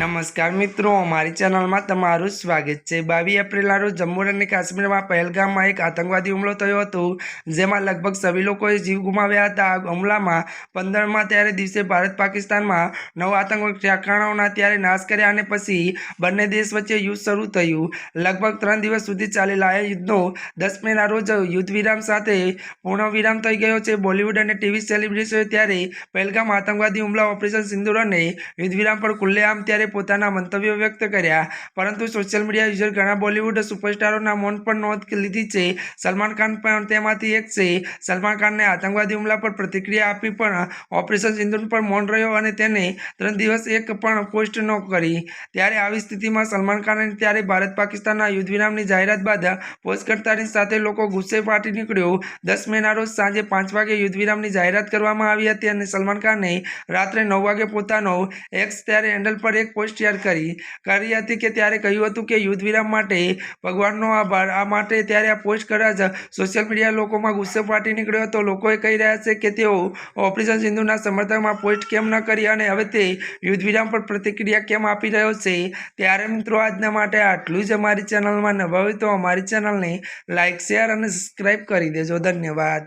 નમસ્કાર મિત્રો, અમારી ચેનલમાં તમારું સ્વાગત છે. બાવીસ એપ્રિલના રોજ જમ્મુ અને કાશ્મીરમાં પહેલગામમાં એક આતંકવાદી હુમલો થયો હતો, જેમાં લગભગ સभी લોકોએ જીવ ગુમાવ્યા હતા. આ હુમલામાં પંદરમાં ત્યારે દિવસે ભારત પાકિસ્તાનમાં નવ આતંકવાદ ઠેકાણાઓના ત્યારે નાશ કર્યા અને પછી બંને દેશ વચ્ચે યુદ્ધ શરૂ થયું. લગભગ ત્રણ દિવસ સુધી ચાલેલા આ યુદ્ધનો દસ મેના રોજ યુદ્ધ વિરામ સાથે પૂર્ણ વિરામ થઈ ગયો છે. બોલિવૂડ અને ટીવી સેલિબ્રિટીઓએ ત્યારે પહેલગામ આતંકવાદી હુમલા ઓપરેશન સિંદુર અને યુદ્ધ વિરામ પર ખુલ્લેઆમ ત્યારે પોતાના મંતવ્યો વ્યક્ત કર્યા. પરંતુ સોશિયલ મીડિયા યુઝર ઘણા બોલિવૂડ સુપરસ્ટારોના મૌન પર નોંધ લીધી છે. સલમાન ખાન પણ તેમાંથી એક છે. સલમાન ખાનને આતંકવાદી હુમલા પર પ્રતિક્રિયા આપી પણ ઓપરેશન સિંધુન પર મૌન રહ્યો અને તેને ત્રણ દિવસ એક પણ પોસ્ટ ન કરી. ત્યારે આવી સ્થિતિમાં સલમાન ખાને ત્યારે ભારત પાકિસ્તાનના યુદ્ધ વિરામની જાહેરાત બાદ પોસ્ટ કરતાની સાથે લોકો ગુસ્સે ફાટી નીકળ્યો. દસ મેના રોજ સાંજે પાંચ વાગે યુદ્ધ વિરામની જાહેરાત કરવામાં આવી હતી અને સલમાન ખાને રાત્રે નવ વાગે પોતાનો એક્સ ત્યારે હેન્ડલ પર એક પોસ્ટ શેર કરી. કરી હતી કે ત્યારે કહ્યું હતું કે યુદ્ધ વિરામ માટે ભગવાનનો આભાર. આ માટે ત્યારે આ પોસ્ટ કર્યા જ સોશિયલ મીડિયા લોકોમાં ગુસ્સે ફાટી નીકળ્યો હતો. લોકોએ કહી રહ્યા છે કે તેઓ ઓપરેશન સિંધુના સમર્થનમાં પોસ્ટ કેમ ન કરી અને હવે તે યુદ્ધ વિરામ પર પ્રતિક્રિયા કેમ આપી રહ્યો છે? ત્યારે મિત્રો, આજના માટે આટલું જ અમારી ચેનલમાં નવા હોય તો અમારી ચેનલને લાઇક શેર અને સબસ્ક્રાઈબ કરી દેજો. ધન્યવાદ.